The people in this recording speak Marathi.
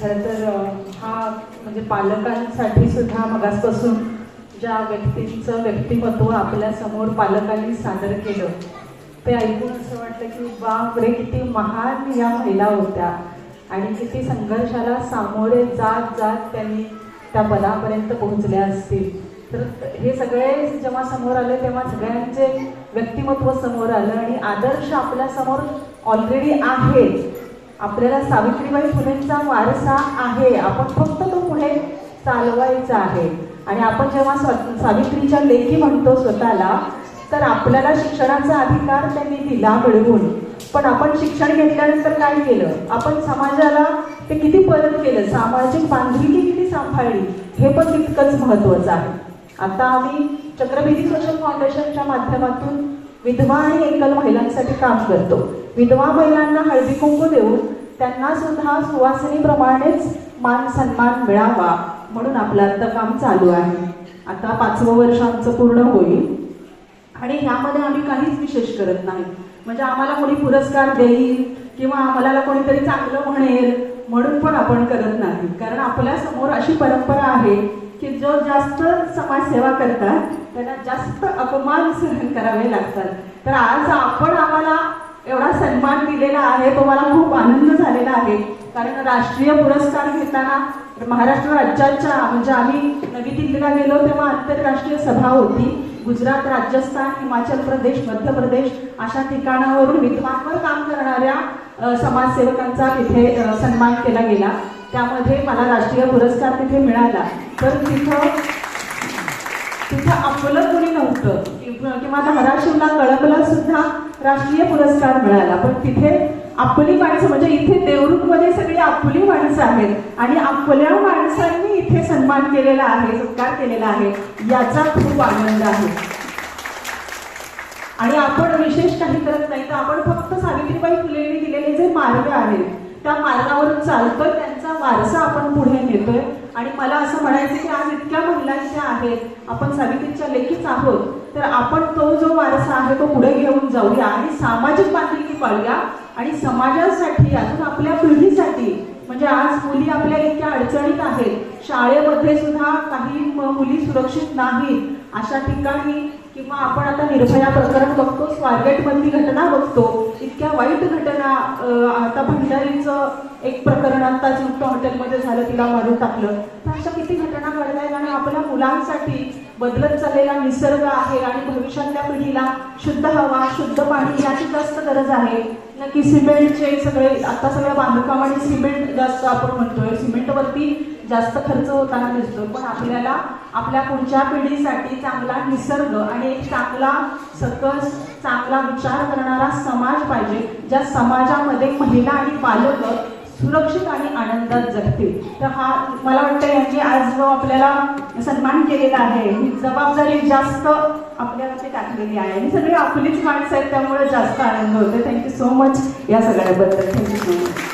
खरं तर हा म्हणजे पालकांसाठी सुद्धा मगासपासून ज्या व्यक्तींचं व्यक्तिमत्व आपल्यासमोर पालकांनी सादर केलं ते ऐकून असं वाटलं की बापरे किती महान या महिला होत्या. आणि किती संघर्षाला सामोरे जात जात त्यांनी त्या पदापर्यंत पोहोचल्या असतील. तर हे सगळे जेव्हा समोर आले तेव्हा सगळ्यांचे व्यक्तिमत्व समोर आलं आणि आदर्श आपल्यासमोर ऑलरेडी आहे आपल्याला सावित्रीबाई फुलेंचा वारसा आहे. आपण फक्त तो पुढे चालवायचा आहे. आणि आपण जेव्हा स्व- सावित्रीच्या लेखी म्हणतो स्वतःला तर आपल्याला शिक्षणाचा अधिकार त्यांनी दिला मिळवून. पण आपण शिक्षण घेतल्यानंतर काय केलं? आपण समाजाला ते किती परत केलं? सामाजिक बांधिलकी किती सांभाळली? हे पण तितकंच महत्त्वाचं आहे. आता आम्ही चक्रबिंदी सोशल फाउंडेशनच्या माध्यमातून विधवा आणि एकल महिलांसाठी काम करतो. विधवा महिलांना हळदी कुंकू देऊन त्यांना सुद्धा सुवासिनीप्रमाणेच मान सन्मान मिळावा म्हणून आपलं आता काम चालू आहे. आता पाचवं वर्ष आमचं पूर्ण होईल. आणि ह्यामध्ये आम्ही काहीच विशेष करत नाही. म्हणजे आम्हाला कोणी पुरस्कार देईल किंवा आम्हाला कोणीतरी चांगलं म्हणेल म्हणून पण आपण करत नाही. कारण आपल्यासमोर अशी परंपरा आहे की जो जास्त समाजसेवा करतात त्यांना जास्त अपमान सहन करावे लागतात. तर आज आपण एवढा सन्मान दिलेला आहे तो मला खूप आनंद झालेला आहे. कारण राष्ट्रीय पुरस्कार घेताना महाराष्ट्र राज्याच्या म्हणजे आम्ही नवी दिल्लीला गेलो तेव्हा आंतरराष्ट्रीय सभा होती. गुजरात राजस्थान हिमाचल प्रदेश मध्य प्रदेश अशा ठिकाणावरून विद्वांवर काम करणाऱ्या समाजसेवकांचा तिथे सन्मान केला गेला. त्यामध्ये मला राष्ट्रीय पुरस्कार तिथे मिळाला. तर तिथं तिथं आपलं कोणी नव्हतं. किंवा धाराशिवला कळकला सुद्धा राष्ट्रीय पुरस्कार मिळाला. पण तिथे आपली माणसं म्हणजे इथे देवरूखमध्ये सगळी आपली माणसं आहेत. आणि आपल्या माणसांनी इथे सन्मान केलेला आहे सत्कार केलेला आहे. याचा खूप आनंद आहे. आणि आपण विशेष काही करत नाही तर आपण फक्त सावित्रीबाई फुलेंनी दिलेले जे मार्ग आहेत त्या मार्गावरून चालतोय त्यांचा वारसा आपण पुढे नेतोय. आणि मला असं म्हणायचं की आज इतक्या महिला ज्या आहेत आपण सावित्रीच्या लेखीच आहोत तर आपण तो जो वारसा आहे तो पुढे घेऊन जाऊया आणि सामाजिक बांधिलकी पाळूया आणि समाजासाठी अजून आपल्या पिढीसाठी म्हणजे आज मुली आपल्या इतक्या अडचणीत आहेत. शाळेमध्ये सुद्धा काही मुली सुरक्षित नाहीत. अशा ठिकाणी किंवा आपण आता निर्भया प्रकरण बघतो स्वारगेट मधली घटना बघतो इतक्या वाईट घटना आता भंडारीचं एक प्रकरण आता जिंकतो हॉटेलमध्ये झालं तिला मारून टाकलं. तर अशा किती घटना घडत आहेत आणि आपल्या मुलांसाठी बदलत चाललेला निसर्ग आहे आणि भविष्यातल्या पिढीला शुद्ध हवा शुद्ध पाणी याची जास्त गरज आहे. नक्की सिमेंटचे सगळे आता सगळ्या बांधकाम आणि सिमेंट जास्त आपण म्हणतोय. सिमेंटवरती जास्त खर्च होताना दिसतो पण आपल्याला आपल्या पुढच्या पिढीसाठी चांगला निसर्ग आणि एक चांगला सकस चांगला विचार करणारा समाज पाहिजे. ज्या समाजामध्ये महिला आणि बालक सुरक्षित आणि आनंदात जगतील. तर हा मला वाटतं यांनी आज जो आपल्याला सन्मान केलेला आहे ही जबाबदारी जास्त आपल्यावरती टाकलेली आहे. ही सगळी आपलीच माणसं आहेत त्यामुळे जास्त आनंद होते थँक्यू सो मच या सगळ्याबद्दल. Thank you so much